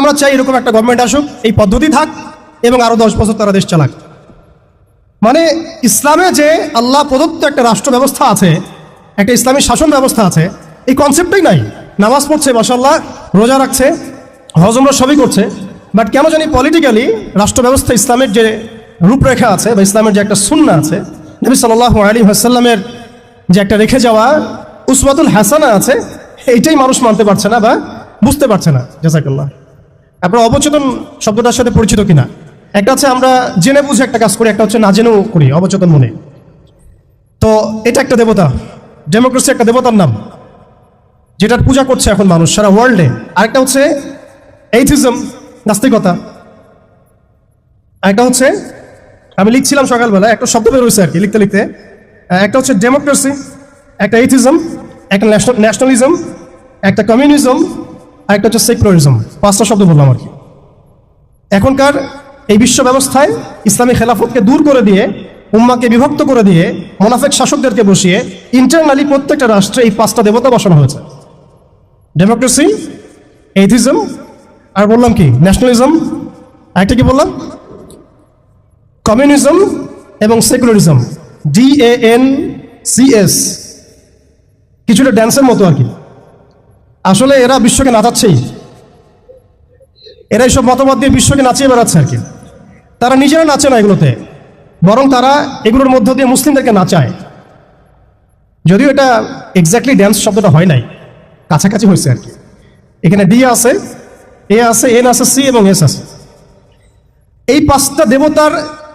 আমরা চাই এরকম একটা গভর্নমেন্ট আসুক, এই পদ্ধতি থাক এবং আরও দশ বছর তারা দেশ চালাক। মানে ইসলামে যে আল্লাহ প্রদত্ত একটা রাষ্ট্র ব্যবস্থা আছে, একটা ইসলামী শাসন ব্যবস্থা আছে, এই কনসেপ্টই নাই। নামাজ পড়ছে মাসাল্লাহ রোজা রাখছে হজমরা সবই করছে বাট কেন জানি পলিটিক্যালি রাষ্ট্র ব্যবস্থা ইসলামের যে রূপরেখা আছে বা ইসলামের যে একটা সুন্না আছে, নবী সাল্লাহ আলী হাসাল্লামের যে একটা রেখে যাওয়া উসমাতুল হাসানা আছে, এইটাই মানুষ মানতে পারছে না বা বুঝতে পারছে না। জাজাকাল্লাহ আপনার অবচেতন শব্দটার সাথে পরিচিত কিনা? একটা হচ্ছে আমরা জেনে বুঝে একটা কাজ করি, একটা হচ্ছে না জেনেও করি, অবচেতন মনে। তো এটা একটা দেবতা, ডেমোক্রেসি একটা দেবতার নাম, যেটার পূজা করছে এখন মানুষ সারা ওয়ার্ল্ডে আরেকটা হচ্ছে এইথিজম নাস্তিকতা। আরেকটা হচ্ছে, আমি লিখছিলাম সকালবেলা একটা শব্দ বেরোয়েছে আর কি লিখতে লিখতে। একটা হচ্ছে ডেমোক্রেসি একটা এইথিজম একটা ন্যাশনালিজম একটা কমিউনিজম আর একটা হচ্ছে সেকুলারিজম পাঁচটা শব্দ বললাম আর কি। এখনকার এই বিশ্ব ব্যবস্থায় ইসলামী খেলাফতকে দূর করে দিয়ে, উম্মাকে বিভক্ত করে দিয়ে, মোনাফেক শাসকদেরকে বসিয়ে ইন্টারনালি প্রত্যেকটা রাষ্ট্রে এই পাঁচটা দেবতা বসানো হয়েছে। ডেমোক্রেসি এইথিজম আর বললাম কি ন্যাশনালিজম আরেকটা কি বললাম? কমিউনিজম এবং secularism D A N C S কিছুটা ড্যান্সের মতো আর কি। আসলে এরা বিশ্বকে নাচাচ্ছেই। এরা এইসব মতবাদ দিয়ে বিশ্বকে নাচিয়ে বেড়াচ্ছে আর কি। তারা নিজেরা নাচে না এগুলোতে। বরং তারা এগুলোর মধ্য দিয়ে মুসলিমদেরকে নাচায়। যদিও এটা এক্স্যাক্টলি ড্যান্স শব্দটা হয় নাই। কাছাকাছি হয়েছে আর কি। এখানে ডি আছে, এ আছে, এন আছে, সি এবং এস আছে। এই পাঁচটা দেবতার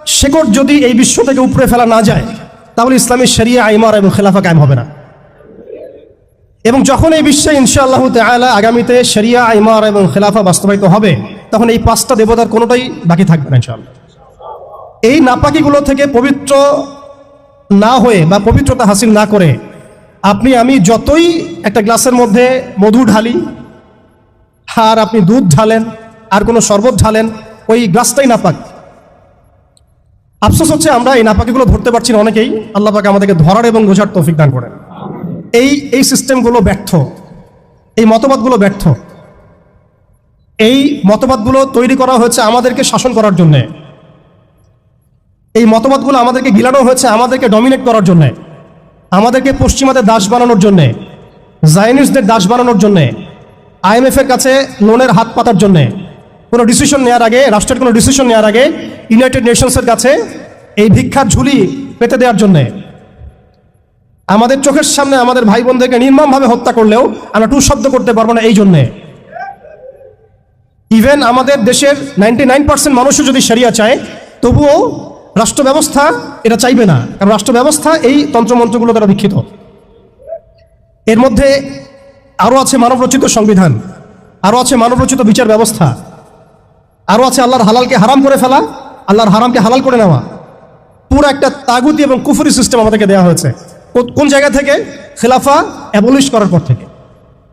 শেকড় যদি এই বিশ্ব থেকে উপরে ফেলা না যায়, তাহলে ইসলামী শরিয়া আইমার এবং খেলাফা কায়েম হবে না। এবং যখন এই বিশ্বে ইনশাআল্লাহ তাআলা আগামীতে শরিয়া আইমার এবং খেলাফা বাস্তবায়িত হবে, তখন এই পাঁচটা দেবতার কোনোটাই বাকি থাকবে না ইনশাআল্লাহ। এই নাপাকিগুলো থেকে পবিত্র না হয়ে বা পবিত্রতা হাসিল না করে, আপনি, আমি যতই একটা গ্লাসের মধ্যে মধু ঢালি, আর আপনি দুধ ঢালেন, আর কোনো শরবত ঢালেন, ওই গ্লাসটাই নাপাক। আফসোস হচ্ছে আমরা এই নাপাকিগুলো ধরতে পারছি না অনেকেই, আল্লাহ পাক আমাদেরকে ধরার এবং বোঝার তৌফিক দান করেন। এই এই সিস্টেমগুলো ব্যর্থ। এই মতবাদগুলো ব্যর্থ। এই মতবাদগুলো তৈরি করা হয়েছে আমাদেরকে শাসন করার জন্যে। এই মতবাদগুলো আমাদেরকে গিলানো হয়েছে আমাদেরকে ডমিনেট করার জন্যে। আমাদেরকে পশ্চিমাদের দাস বানানোর জন্যে জায়নিস্টদের দাস বানানোর জন্যে আইএমএফের কাছে লোনের হাত পাতার জন্যে। কোনো ডিসিশন নেওয়ার আগে, রাষ্ট্রের কোনো ডিসিশন নেওয়ার আগে ইউনাইটেড নেশনসের কাছে এই ভিক্ষার ঝুলি পেতে দেওয়ার জন্যে। আমাদের চোখের সামনে আমাদের ভাই বোনদেরকে নির্মমভাবে হত্যা করলেও আমরা টু শব্দ করতে পারব না এই জন্যে। ইভেন আমাদের দেশের নাইনটি নাইন পার্সেন্ট মানুষও যদি সারিয়া চায়, তবুও রাষ্ট্র ব্যবস্থা এটা চাইবে না। কারণ রাষ্ট্র ব্যবস্থা এই তন্ত্রমন্ত্রগুলো দ্বারা দীক্ষিত এর মধ্যে আরও আছে মানবরচিত সংবিধান, আরও আছে মানবরচিত বিচার ব্যবস্থা, আরও আছে আল্লাহর হালালকে হারাম করে ফেলা, আল্লাহর হারামকে হালাল করে নেওয়া। পুরো একটা তাগুতি এবং কুফুরি সিস্টেম আমাদেরকে দেওয়া হয়েছে। কোন জায়গা থেকে? খেলাফা অ্যাবলিশ করার পর থেকে।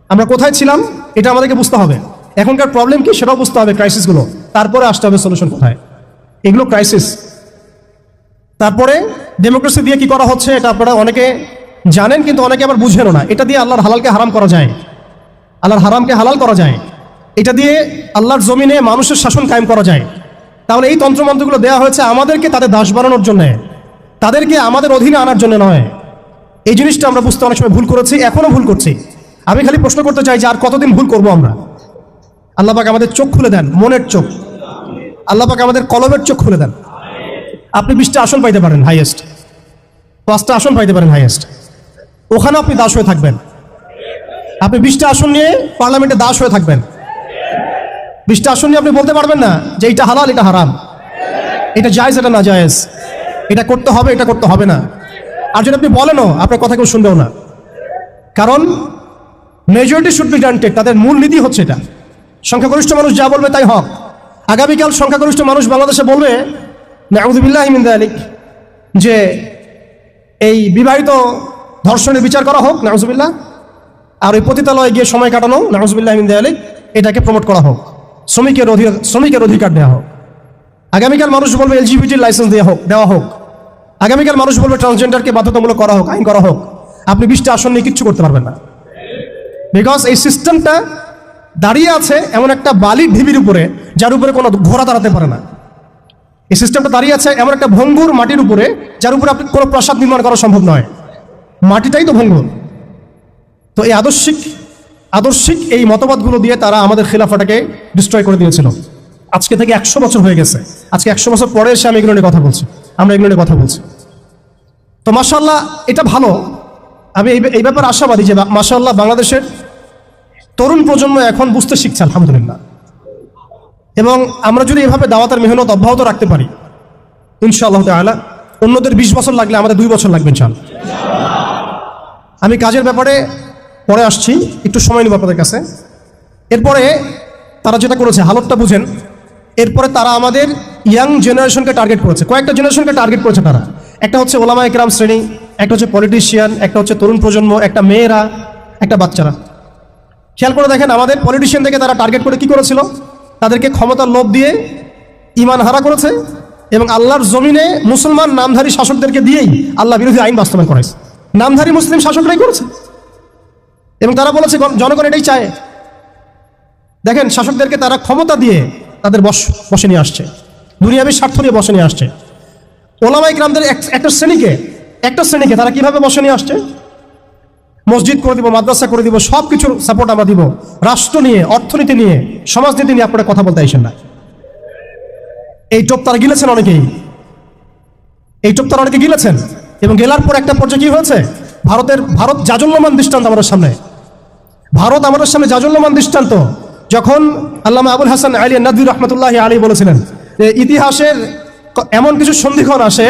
আমরা কোথায় ছিলাম? এটা আমাদেরকে বুঝতে হবে। এখনকার প্রবলেম কি সেটাও বুঝতে হবে ক্রাইসিসগুলো তারপরে আসতে হবে সলিউশন কোথায়? এগুলো ক্রাইসিস তারপরে ডেমোক্রেসি দিয়ে কি করা হচ্ছে এটা আপনারা অনেকে জানেন, কিন্তু অনেকে আবার বুঝেনও না। এটা দিয়ে আল্লাহর হালালকে হারাম করা যায়। আল্লাহর হারামকে হালাল করা যায়। এটা দিয়ে আল্লাহর জমিনে মানুষের শাসন কায়েম করা যায়। তাহলে এই তন্ত্রমন্ত্রগুলো দেওয়া হয়েছে আমাদেরকে তাদের দাস বানানোর জন্য। তাদেরকে আমাদের অধীনে আনার জন্য নয়। এই জিনিসটা আমরা বুঝতে অনেক সময় ভুল করেছি, এখনও ভুল করছি। আমি খালি প্রশ্ন করতে চাই যে আর কতদিন ভুল করব আমরা? আল্লাহ পাক আমাদের চোখ খুলে দেন, মনের চোখ। আল্লাহ পাক আমাদের কলমের চোখ খুলে দেন। আপনি বিশটা আসন পাইতে পারেন হাইয়েস্ট পাঁচটা আসন পাইতে পারেন হাইয়েস্ট ওখানে আপনি দাস হয়ে থাকবেন। আপনি বিশটা আসন নিয়ে পার্লামেন্টে দাস হয়ে থাকবেন। বিশটা আসন নিয়ে আপনি বলতে পারবেন না যে এটা হালাল, এটা হারাম। এটা জায়েজ, এটা না জায়েজ এটা করতে হবে, এটা করতে হবে না। আর যদি আপনি বলেনও, আপনার কথা কেউ শুনবেও না। কারণ মেজরিটি শুড বি গ্রান্টেড তাদের মূল নীতি হচ্ছে এটা। সংখ্যাগরিষ্ঠ মানুষ যা বলবে তাই হক। আগামীকাল সংখ্যাগরিষ্ঠ মানুষ বাংলাদেশে বলবে নাউদুবিল্লাহ মিন্দা আলিক যে এই বিবাহিত ধর্ষণের বিচার করা হোক নাউজুবিল্লাহ আর ওই পতিতালয়ে গিয়ে সময় কাটানো নাউজুবিল্লাহ মিন্দা আলিক এটাকে প্রমোট করা হোক। শ্রমিকের অধিকার শ্রমিকের অধিকার দেওয়া হোক। আগামীকাল মানুষ বলবে, এলজিবিটির লাইসেন্স দেওয়া হোক দেওয়া হোক। আগামীকাল মানুষ বলবে ট্রান্সজেন্ডারকে বাধ্যতামূলক করা হোক, আইন করা হোক। আপনি বিশটা আসন নিয়ে কিচ্ছু করতে পারবেন না। বিকজ এই সিস্টেমটা দাঁড়িয়ে আছে এমন একটা বালির ঢিবির উপরে, যার উপরে কোনো ঘোড়া দাঁড়াতে পারে না। এই সিস্টেমটা দাঁড়িয়ে আছে এমন একটা ভঙ্গুর মাটির উপরে, যার উপরে আপনি কোনো প্রাসাদ নির্মাণ করা সম্ভব নয়। মাটিটাই তো ভঙ্গুর। তো এই আদর্শিক আদর্শিক এই মতবাদগুলো দিয়ে তারা আমাদের খিলাফাটাকে ডিস্ট্রয় করে দিয়েছিল। আজকে থেকে একশো বছর হয়ে গেছে। আজকে একশো বছর পরে এসে আমি এগুলো নিয়ে কথা বলছি। আমরা এগুলো নিয়ে কথা বলছি। তো মাসাল্লাহ এটা ভালো। আমি এই ব্যাপারে আশাবাদী যে মাসাল্লাহ বাংলাদেশের তরুণ প্রজন্ম এখন বুঝতে শিখছে, আলহামদুলিল্লাহ। এবং আমরা যদি এভাবে দাওয়াতের মেহনত অব্যাহত রাখতে পারি, ইনশাআল্লাহ তাআলা, অন্যদের বিশ বছর লাগলে আমাদের দুই বছর লাগবে, ইনশাআল্লাহ। আমি কাজের ব্যাপারে পরে আসছি, একটু সময় নেব আপনাদের কাছে। এরপরে তারা যেটা করেছে, হালতটা বুঝেন। এরপরে তারা আমাদের ইয়াং জেনারেশনকে টার্গেট করেছে। কয়েকটা জেনারেশনকে টার্গেট করেছে তারা। একটা হচ্ছে ওলামা একরাম শ্রেণি, একটা হচ্ছে পলিটিশিয়ান একটা হচ্ছে তরুণ প্রজন্ম, একটা মেয়েরা, একটা বাচ্চারা। খেয়াল করে দেখেন, আমাদের পলিটিশিয়ান থেকে তারা টার্গেট করে কি করেছিল? তাদেরকে ক্ষমতার লোভ দিয়ে ইমান হারা করেছে এবং আল্লাহর জমিনে মুসলমান নামধারী শাসকদেরকে দিয়েই আল্লাহ বিরোধী আইন বাস্তবায়ন করেছে। নামধারী মুসলিম শাসকরাই করেছে। এবং তারা বলেছে জনগণ এটাই চায়। দেখেন, শাসকদেরকে তারা ক্ষমতা দিয়ে তাদের বস বসে নিয়ে আসছে। দুনিয়াবী স্বার্থ নিয়ে বসে নিয়ে আসছে। ওলামাই গ্রামদের একটা শ্রেণীকে একটা শ্রেণীকে তারা কীভাবে বসে নিয়ে আসছে? মসজিদ করে দিব, মাদ্রাসা করে দিব সব কিছুর সাপোর্ট আমরা দিব। রাষ্ট্র নিয়ে, অর্থনীতি নিয়ে, সমাজনীতি নিয়ে আপনারা কথা বলতে আসেন না। এই টোপ তারা গিলেছেন অনেকেই। এই টোপ তারা অনেকে গিলেছেন। এবং গেলার পর একটা পর্যায়ে কি হয়েছে? ভারতের, ভারত জাজল্যমান দৃষ্টান্ত আমাদের সামনে। ভারত আমাদের সামনে জাজল্যমান দৃষ্টান্ত। যখন আল্লামা আবুল হাসান আলী নাদির রহমতুল্লাহ আলী বলেছিলেন যে, ইতিহাসের এমন কিছু সন্ধিক্ষণ আসে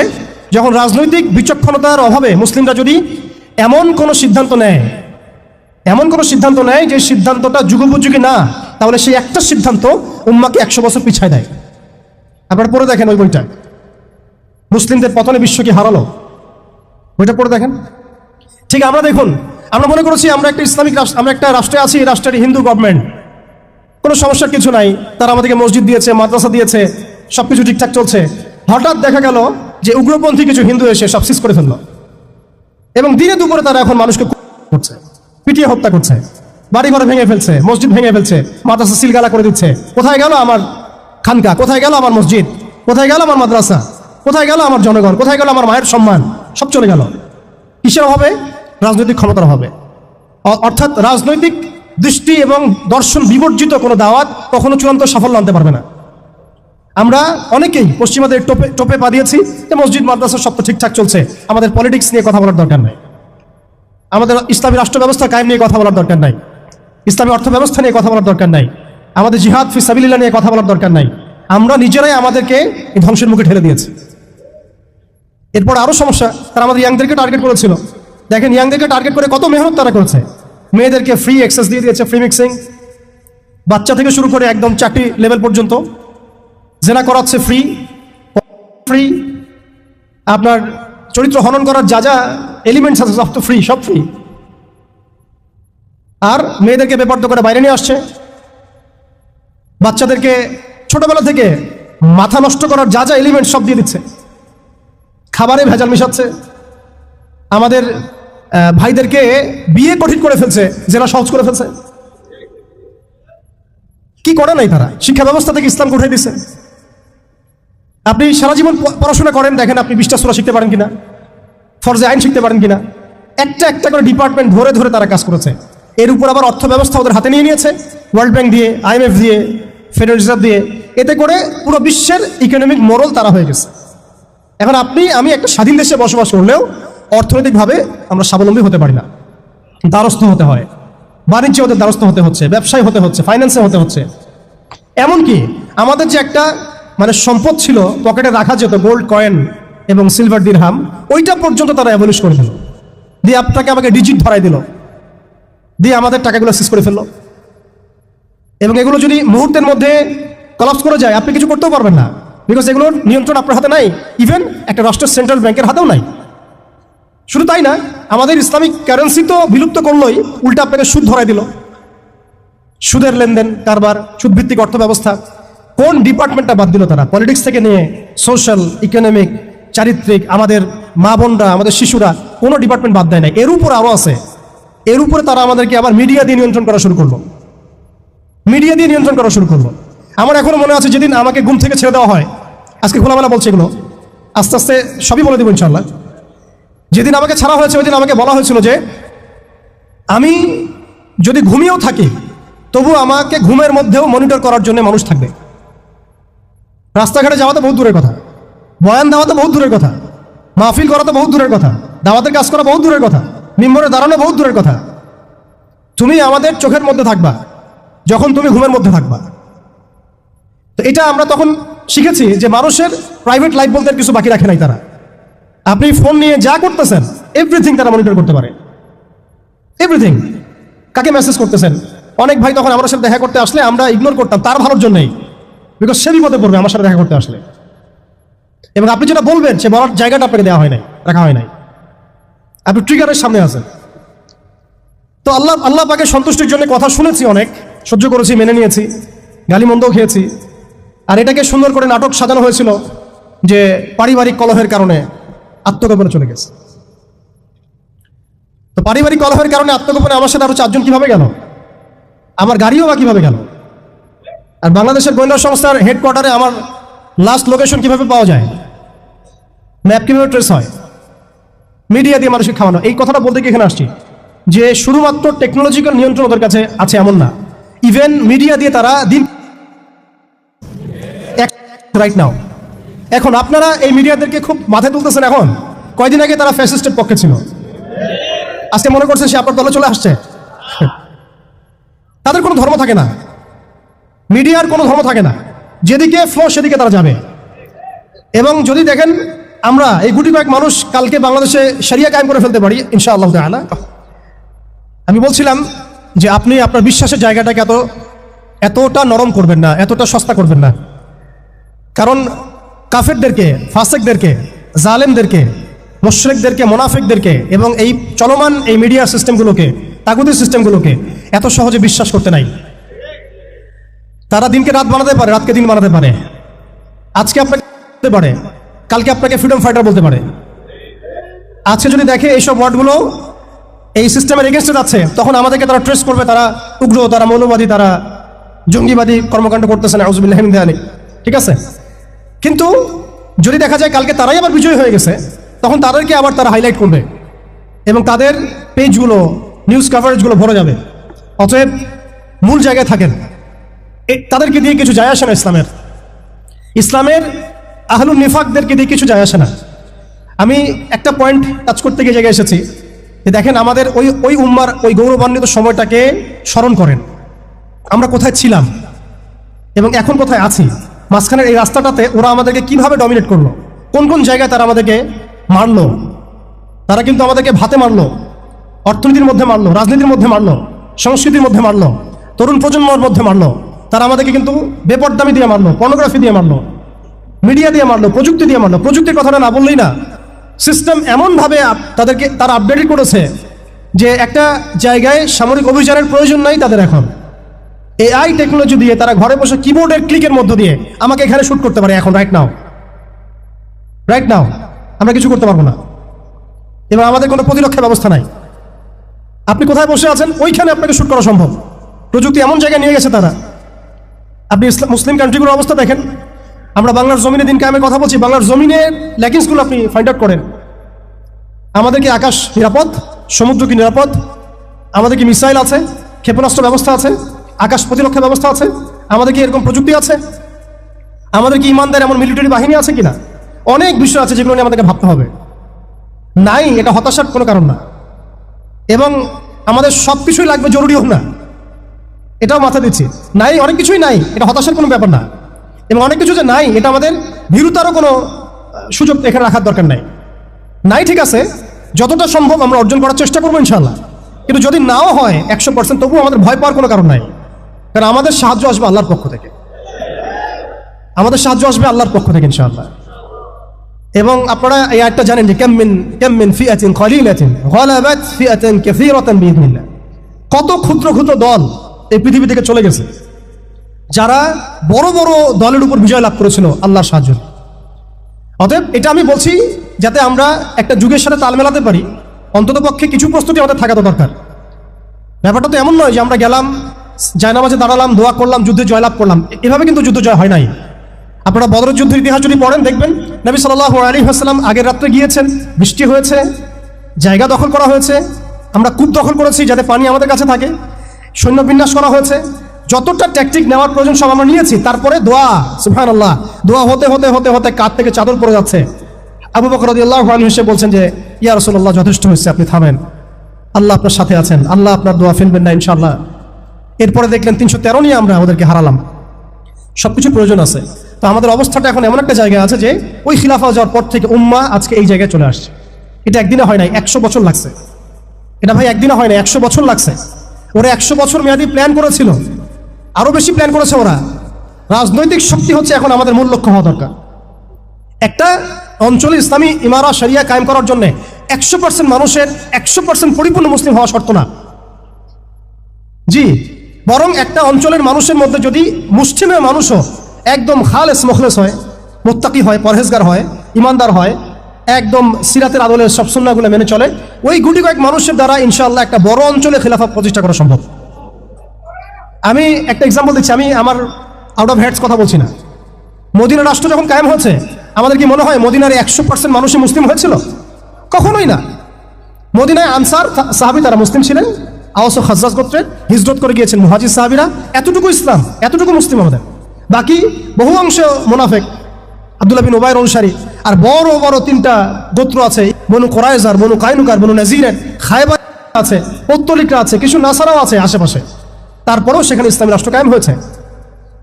যখন রাজনৈতিক বিচক্ষণতার অভাবে মুসলিমরা যদি এমন কোনো সিদ্ধান্ত নেয়, এমন কোনো সিদ্ধান্ত নেয় যে সিদ্ধান্তটা যুগোপযোগী না, তাহলে সেই একটা সিদ্ধান্ত উম্মাকে একশো বছর পিছায় দেয়। আপনারা পড়ে দেখেন ওই বইটা। মুসলিমদের পতনে বিশ্ব কি হারালো? বইটা পড়ে দেখেন। ঠিক আমরা দেখুন, আমরা মনে করছি আমরা একটা ইসলামিক রাষ্ট্র, আমরা একটা রাষ্ট্রে আছি রাষ্ট্রের হিন্দু গভর্নমেন্ট কোনো সমস্যার কিছু নাই, তারা আমাদেরকে মসজিদ দিয়েছে, মাদ্রাসা দিয়েছে সব কিছু ঠিকঠাক চলছে। হঠাৎ দেখা গেল যে উগ্রপন্থী কিছু হিন্দু এসে সব সিজ করে ফেলল। এবং দিনে দুপুরে তারা এখন মানুষকে করছে, পিটিয়ে হত্যা করছে বাড়ি ঘরে ভেঙে ফেলছে, মসজিদ ভেঙে ফেলছে, মাদ্রাসা সিলগালা করে দিচ্ছে। কোথায় গেল আমার খানকা? কোথায় গেল আমার মসজিদ? কোথায় গেল আমার মাদ্রাসা? কোথায় গেল আমার জনগণ? কোথায় গেল আমার মায়ের সম্মান? সব চলে গেল। কিসের অভাবে? রাজনৈতিক ক্ষমতার অ- অর্থাৎ রাজনৈতিক দৃষ্টি এবং দর্শন বিবর্জিত কোনো দাওয়াত কখনো চূড়ান্ত সাফল্য আনতে পারবে না। আমরা অনেকেই পশ্চিমাদের টোপে টোপে পা দিয়েছি যে মসজিদ, মাদ্রাসা সব তো ঠিকঠাক চলছে। আমাদের পলিটিক্স নিয়ে কথা বলার দরকার নাই। আমাদের ইসলামী রাষ্ট্র ব্যবস্থা কায়েম নিয়ে কথা বলার দরকার নাই। ইসলামী অর্থ ব্যবস্থা নিয়ে কথা বলার দরকার নাই। আমাদের জিহাদ ফি সাবিল্লাহ নিয়ে কথা বলার দরকার নাই। আমরা নিজেরাই আমাদেরকে এই ধ্বংসের মুখে ঠেলে দিয়েছি। এরপর আরও সমস্যা, তারা আমাদের ইয়াংদেরকে টার্গেট করেছিল। দেখেন ইয়াংদেরকে টার্গেট করে কত মেহনত তারা করেছে। মেয়েদেরকে ফ্রি অ্যাক্সেস দিয়ে দিয়েছে ফ্রি মিক্সিং বাচ্চা থেকে শুরু করে একদম চাকরি লেভেল পর্যন্ত। জেনা করাচ্ছে ফ্রি ফ্রি আপনার চরিত্র হনন করার যা যা এলিমেন্টস আছে, সব তো ফ্রি সব ফ্রি আর মেয়েদেরকে বেপর্দ করে বাইরে নিয়ে আসছে। বাচ্চাদেরকে ছোটবেলা থেকে মাথা নষ্ট করার যা যা এলিমেন্ট সব দিয়ে দিচ্ছে। খাবারে ভেজাল মিশাচ্ছে। আমাদের ভাইদেরকে বিয়ে কঠিন করে ফেলছে, জেনা সহজ করে ফেলছে। কি করে নাই তারা? শিক্ষা ব্যবস্থা থেকে ইসলামকে উঠে দিচ্ছে আপনি সারা জীবন পড়াশোনা করেন, দেখেন আপনি বিশটা সুরা শিখতে পারেন কিনা, ফরজে আইন শিখতে পারেন কিনা। একটা একটা করে ডিপার্টমেন্ট ধরে ধরে তারা কাজ করেছে। এর উপর আবার অর্থ ব্যবস্থা ওদের হাতে নিয়ে নিয়েছে ওয়ার্ল্ড ব্যাংক দিয়ে আইএমএফ দিয়ে ফেডারেল রিজার্ভ দিয়ে। এতে করে পুরো বিশ্বের ইকোনমিক মোরল তারা হয়ে গেছে। এখন আপনি, আমি একটা স্বাধীন দেশে বসবাস করলেও অর্থনৈতিকভাবে আমরা স্বাবলম্বী হতে পারি না। দ্বারস্থ হতে হয়। বাণিজ্যে ওদের দ্বারস্থ হতে হচ্ছে, ব্যবসায় হতে হচ্ছে ফাইন্যান্সে হতে হচ্ছে। এমনকি আমাদের যে একটা মানে সম্পদ ছিল পকেটে রাখা যেত গোল্ড কয়েন এবং সিলভার দিরহাম ওইটা পর্যন্ত তারা অ্যাবলিশ করে দিল। দিয়ে আপনাকে আমাকে ডিজিট ধরাই দিল। দিয়ে আমাদের টাকাগুলো সিজ করে ফেলল। এবং এগুলো যদি মুহূর্তের মধ্যে কলাপস করে যায়, আপনি কিছু করতেও পারবেন না। বিকজ এগুলোর নিয়ন্ত্রণ আপনার হাতে নাই। ইভেন একটা রাষ্ট্রের সেন্ট্রাল ব্যাংকের হাতেও নাই। শুধু তাই না, আমাদের ইসলামিক কারেন্সি তো বিলুপ্ত করলোই, উল্টা আপনাকে সুদ ধরাই দিল। সুদের লেনদেন, কারবার, সুদভিত্তিক অর্থ ব্যবস্থা কোন ডিপার্টমেন্টটা বাদ দিল তারা? পলিটিক্স থেকে নিয়ে সোশ্যাল, ইকোনমিক, চারিত্রিক, আমাদের মা বোনরা, আমাদের শিশুরা, কোনো ডিপার্টমেন্ট বাদ দেয় না এর উপর আরও আছে। এর উপরে তারা আমাদেরকে আবার মিডিয়া দিয়ে নিয়ন্ত্রণ করা শুরু করল। মিডিয়া দিয়ে নিয়ন্ত্রণ করা শুরু করল। আমার এখনও মনে আছে যেদিন আমাকে ঘুম থেকে ছেড়ে দেওয়া হয়, আজকে খোলামেলা বলছে এগুলো। আস্তে আস্তে সবই বলে দেবো ইনশাল্লাহ যেদিন আমাকে ছাড়া হয়েছে ওই দিন আমাকে বলা হয়েছিল যে, আমি যদি ঘুমিয়েও থাকি, তবু আমাকে ঘুমের মধ্যেও মনিটর করার জন্য মানুষ থাকবে। রাস্তাঘাটে যাওয়া তো বহুত দূরের কথা। বয়ান দেওয়া তো বহুত দূরের কথা। মাহফিল করা তো বহুত দূরের কথা। দাওয়াতের কাজ করা বহুত দূরের কথা। মিম্বরে দাঁড়ানো বহুত দূরের কথা। তুমি আমাদের চোখের মধ্যে থাকবা, যখন তুমি ঘুমের মধ্যে থাকবা। তো এটা আমরা তখন শিখেছি যে মানুষের প্রাইভেট লাইফ বলতে কিছু বাকি রাখে নাই তারা। আপনি ফোন নিয়ে যা করতেছেন এভরিথিং তারা মনিটর করতে পারে। এভরিথিং কাকে মেসেজ করতেছেন? অনেক ভাই তখন আমার সাথে দেখা করতে আসলে আমরা ইগনোর করতাম, তার ভালোর জন্যই। বিকজ সে বিপদে পড়বে, আমার সাথে দেখা করতে আসলে। এবং আপনি যেটা বলবেন, সে বলার জায়গাটা আপনাকে দেওয়া হয় নাই, রাখা হয় নাই। আপনি ট্রিগারের সামনে আছেন। তো আল্লাহ আল্লাহ পাকে সন্তুষ্টির জন্য কথা শুনেছি অনেক, সহ্য করেছি, মেনে নিয়েছি, গালিমন্দও খেয়েছি। আর এটাকে সুন্দর করে নাটক সাজানো হয়েছিল যে পারিবারিক কলহের কারণে আত্মগোপনে চলে গেছে। তো পারিবারিক কলহের কারণে আত্মগোপনে আমার সাথে আরও চারজন কীভাবে গেল? আমার গাড়িও বা কীভাবে গেল? আর বাংলাদেশের গোয়েন্দা সংস্থার হেডকোয়ার্টারে আমার লাস্ট লোকেশন কীভাবে পাওয়া যায়? ম্যাপ কীভাবে ট্রেস হয়? মিডিয়া দিয়ে মানুষকে খাওয়ানো। এই কথাটা বলতে গিয়ে এখানে আসছি যে শুধুমাত্র টেকনোলজিক্যাল নিয়ন্ত্রণ ওদের কাছে আছে এমন না। ইভেন মিডিয়া দিয়ে তারা দিন রাইট নাও এখন আপনারা এই মিডিয়াদেরকে খুব মাথায় তুলতেছেন এখন। কয়দিন আগে তারা ফ্যাসিস্টের পক্ষে ছিল। আজকে মনে করছেন সে আপনার দলে চলে আসছে। তাদের কোনো ধর্ম থাকে না। মিডিয়ার কোনো ধর্ম থাকে না। যেদিকে ফ্লো সেদিকে তারা যাবে। এবং যদি দেখেন, আমরা এই গুটি কয়েক মানুষ কালকে বাংলাদেশে সারিয়া কায়েম করে ফেলতে পারি, ইনশাআল্লাহ তাআলা। আমি বলছিলাম যে আপনি আপনার বিশ্বাসের জায়গাটাকে এত, এতটা নরম করবেন না, এতটা সস্তা করবেন না। কারণ কাফেরদেরকে, ফাসেকদেরকে, জালেমদেরকে, মুশরিকদেরকে, মোনাফিকদেরকে এবং এই চলমান এই মিডিয়া সিস্টেমগুলোকে তাগুদি সিস্টেমগুলোকে এত সহজে বিশ্বাস করতে নাই। তারা দিনকে রাত বানাতে পারে, রাতকে দিন বানাতে পারে। আজকে আপনাকে পারে, কালকে আপনাকে ফ্রিডম ফাইটার বলতে পারে। আজকে যদি দেখে এইসব ওয়ার্ডগুলো এই সিস্টেমের এগেনস্টে যাচ্ছে, তখন আমাদেরকে তারা ট্রেস করবে, তারা উগ্র, তারা মৌলবাদী, তারা জঙ্গিবাদী কর্মকাণ্ড করতেছে না আউজবিল্লাহিন দেয়ানি ঠিক আছে? কিন্তু যদি দেখা যায় কালকে তারাই আবার বিজয়ী হয়ে গেছে, তখন তাদেরকে আবার তারা হাইলাইট করবে এবং তাদের পেজগুলো নিউজ কাভারেজগুলো ভরে যাবে। অতএব মূল জায়গায় থাকেন। তাদেরকে দিয়ে কিছু যায় আসে না ইসলামের। ইসলামের আহলুল নিফাকদেরকে দিয়ে কিছু যায় আসে না। আমি একটা পয়েন্ট টাচ করতে গিয়ে জায়গায় এসেছি যে দেখেন আমাদের ওই ওই উম্মার ওই গৌরবান্বিত সময়টাকে স্মরণ করেন। আমরা কোথায় ছিলাম এবং এখন কোথায় আছি? মাঝখানের এই রাস্তাটাতে ওরা আমাদেরকে কীভাবে ডমিনেট করল? কোন কোন জায়গায় তারা আমাদেরকে মারলো? তারা কিন্তু আমাদেরকে ভাতে মারলো, অর্থনীতির মধ্যে মারলো, রাজনীতির মধ্যে মারলো, সংস্কৃতির মধ্যে মারলো, তরুণ প্রজন্মর মধ্যে মারলো। তারা আমাদেরকে কিন্তু বেপরদামি দিয়ে মারলো পর্নোগ্রাফি দিয়ে মারলো মিডিয়া দিয়ে মারলো, প্রযুক্তি দিয়ে মারলো। প্রযুক্তির কথাটা না বললেই না। সিস্টেম এমনভাবে তাদেরকে তারা আপডেট করেছে যে একটা জায়গায় সামরিক অভিযানের প্রয়োজন নাই তাদের এখন। এআই টেকনোলজি দিয়ে তারা ঘরে বসে কিবোর্ডের ক্লিকের মধ্য দিয়ে আমাকে এখানে শুট করতে পারে এখন রাইট নাও রাইট নাও আমরা কিছু করতে পারব না। এবং আমাদের কোনো প্রতিরক্ষা ব্যবস্থা নাই। আপনি কোথায় বসে আছেন? ওইখানে আপনাকে শুট করা সম্ভব। প্রযুক্তি এমন জায়গায় নিয়ে গেছে তারা। আপনি মুসলিম কান্ট্রিগুলোর অবস্থা দেখেন। আমরা বাংলার জমিনে দিনকে আমি কথা বলছি, বাংলার জমিনের ল্যাকিংসগুলো আপনি ফাইন্ড আউট করেন। আমাদের কি আকাশ নিরাপদ? সমুদ্র কি নিরাপদ? আমাদের কি মিসাইল আছে? ক্ষেপণাস্ত্র ব্যবস্থা আছে? আকাশ প্রতিরক্ষা ব্যবস্থা আছে? আমাদের কি এরকম প্রযুক্তি আছে? আমাদের কি ইমানদার এমন মিলিটারি বাহিনী আছে কিনা? অনেক বিষয় আছে যেগুলো নিয়ে আমাদেরকে ভাবতে হবে। নাই, এটা হতাশার কোনো কারণ না। এবং আমাদের সব কিছুই লাগবে জরুরিও না। এটাও মাথা দিচ্ছি। নাই, অনেক কিছুই নাই, এটা হতাশার কোনো ব্যাপার না। এবং অনেক কিছু যে নাই, এটা আমাদের ভীরুতারও কোনো সুযোগ এখানে রাখার দরকার নাই। নাই ঠিক আছে, যতটা সম্ভব আমরা অর্জন করার চেষ্টা করব ইনশাল্লাহ কিন্তু যদি নাও হয় একশো পার্সেন্ট তবুও আমাদের ভয় পাওয়ার কোনো কারণ নাই। কারণ আমাদের সাহায্য আসবে আল্লাহর পক্ষ থেকে। আমাদের সাহায্য আসবে আল্লাহর পক্ষ থেকে ইনশাআল্লাহ। এবং আপনারা এই আয়টা জানেন যে, কেমমিন কেমমিন গলাবাত ফিয়াতিন কাসীরাতান বিইذنিল্লাহ কত ক্ষুদ্র ক্ষুদ্র দল এই পৃথিবী থেকে চলে গেছে। যারা বড় বড় দলের উপর বিজয় লাভ করেছিল, আল্লাহর সাহায্য। অতএব এটা আমি বলছি যাতে আমরা একটা যুগের সাথে তাল মেলাতে পারি। অন্তত পক্ষে কিছু প্রস্তুতি আমাদের থাকা তো দরকার। ব্যাপারটা তো এমন নয় যে আমরা গেলাম, জায়নামাজে দাঁড়ালাম, দোয়া করলাম, যুদ্ধে জয়লাভ করলাম। এভাবে কিন্তু যুদ্ধ জয় হয় নাই। আপনারা বদরের যুদ্ধের ইতিহাস যদি পড়েন, দেখবেন নবী সাল্লাহ আলী হাসলাম আগের রাত্রে গিয়েছেন, বৃষ্টি হয়েছে, জায়গা দখল করা হয়েছে। আমরা কূপ দখল করেছি যাতে পানি আমাদের কাছে থাকে। সৈন্য বিন্যাস করা হয়েছে। যতটা ট্যাকটিক নেওয়ার প্রয়োজন সব আমরা নিয়েছি, তারপরে দোয়া সুফান আল্লাহ দোয়া হতে হতে হতে হতে কাত থেকে চাদর পড়ে যাচ্ছে। আবু বকর আল্লাহ হিসেবে বলছেন যে, ইয়া রসুল্লাহ যথেষ্ট হয়েছে, আপনি থামেন। আল্লাহ আপনার সাথে আছেন, আল্লাহ আপনার দোয়া ফেলবেন না ইনশাল্লাহ এরপরে দেখলেন তিনশো তেরো নিয়ে আমরা ওদেরকে হারালাম। সবকিছু প্রয়োজন আছে। তো আমাদের অবস্থাটা এখন এমন একটা জায়গায় আছে যে, ওই খিলাফা যাওয়ার পর থেকে উম্মা আজকে এই জায়গায় চলে আসছে। এটা একদিনে হয় নাই, একশো বছর লাগছে। এটা ভাই, একদিনে হয় না একশো বছর লাগছে। ওরা একশো বছর মেয়াদি প্ল্যান করেছিল। আরও বেশি প্ল্যান করেছে ওরা। রাজনৈতিক শক্তি হচ্ছে এখন আমাদের মূল লক্ষ্য হওয়া দরকার। একটা অঞ্চলে ইসলামী ইমারা, শরিয়া কায়েম করার জন্য একশো পার্সেন্ট মানুষের একশো পার্সেন্ট পরিপূর্ণ মুসলিম হওয়া শর্ত না। জি, বরং একটা অঞ্চলের মানুষের মধ্যে যদি মুসলিমের মানুষও একদম খালেস মখলেস হয়, মোত্তাকি হয়, পরহেজগার হয়, ইমানদার হয়, একদম সিরাতের আদলের সব সুন্নাগুলো মেনে চলে ওই গুটি কয়েক মানুষের দ্বারা ইনশাআল্লাহ একটা বড় অঞ্চলে খেলাফা প্রতিষ্ঠা করা সম্ভব। আমি একটা এক্সাম্পল দিচ্ছি, আমি আমার আউট অফ হেডস কথা বলছি না। মদিনা রাষ্ট্র যখন কায়েম হয়েছে, আমাদের কি মনে হয় মদিনার একশো পার্সেন্ট মানুষই মুসলিম হয়েছিল? কখনোই না। মদিনায় আনসার সাহাবি তারা মুসলিম ছিলেন আওস ও খাজরাজ গোত্রের হিজরত করে গিয়েছেন মুহাজির সাহাবিরা। এতটুকু ইসলাম, এতটুকু মুসলিম আমাদের। বাকি বহু অংশ মোনাফেক। আব্দুল্লাহ বিন ওবায়ের অনুসারী। আর বড় বড় তিনটা গোত্র আছে, বনু কোরাইজার বনু কাইনুকার বনু নাজিরের খায়বার আছে, পত্তলিকরা আছে, কিছু নাসারাও আছে আশেপাশে। তারপরেও সেখানে ইসলামী রাষ্ট্র কায়েম হয়েছে।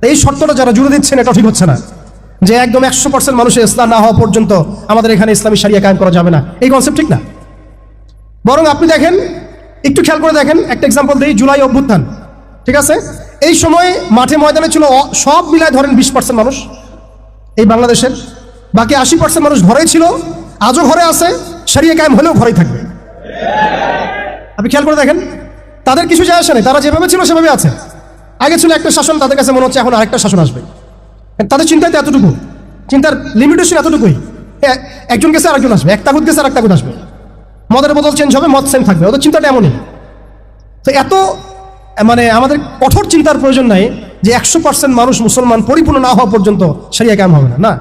এই শর্তটা যারা জুড়ে দিচ্ছেন এটা ঠিক হচ্ছে না। যে একদম একশো পার্সেন্ট মানুষের ইসলাম না হওয়া পর্যন্ত আমাদের এখানে ইসলামী সারিয়া কায়েম করা যাবে না। এই কনসেপ্ট ঠিক না। বরং আপনি দেখেন, একটু খেয়াল করে দেখেন, একটা এক্সাম্পল দিই, জুলাই অভ্যুত্থান। ঠিক আছে? এই সময় মাঠে ময়দানে ছিল সব মিলায় ধরেন বিশ পার্সেন্ট মানুষ। এই বাংলাদেশের বাকি আশি পার্সেন্ট মানুষ ঘরেই ছিল, আজও ঘরে আছে সারিয়া কায়েম হলেও ঘরেই থাকবে। আপনি খেয়াল করে দেখেন, তাদের কিছু যায় আসে তারা যেভাবে ছিল সেভাবে আছে। আগে ছিল একটা শাসন, তাদের কাছে মনে হচ্ছে এখন আরেকটা শাসন আসবে। তাদের চিন্তায় তো এতটুকু, চিন্তার লিমিটেশন এতটুকুই। একজন গেছে, আরেকজন আসবে, এক তাগুদ গেছে আর এক তাগুদ আসবে। মদের বোতল চেঞ্জ হবে, মদ সেম থাকবে, ওদের চিন্তাটা এমনই। তো এত মানে আমাদের কঠোর চিন্তার প্রয়োজন নাই যে একশো পার্সেন্ট মানুষ মুসলমান পরিপূর্ণ না হওয়া পর্যন্ত সেরিয়া কাম হবে না না।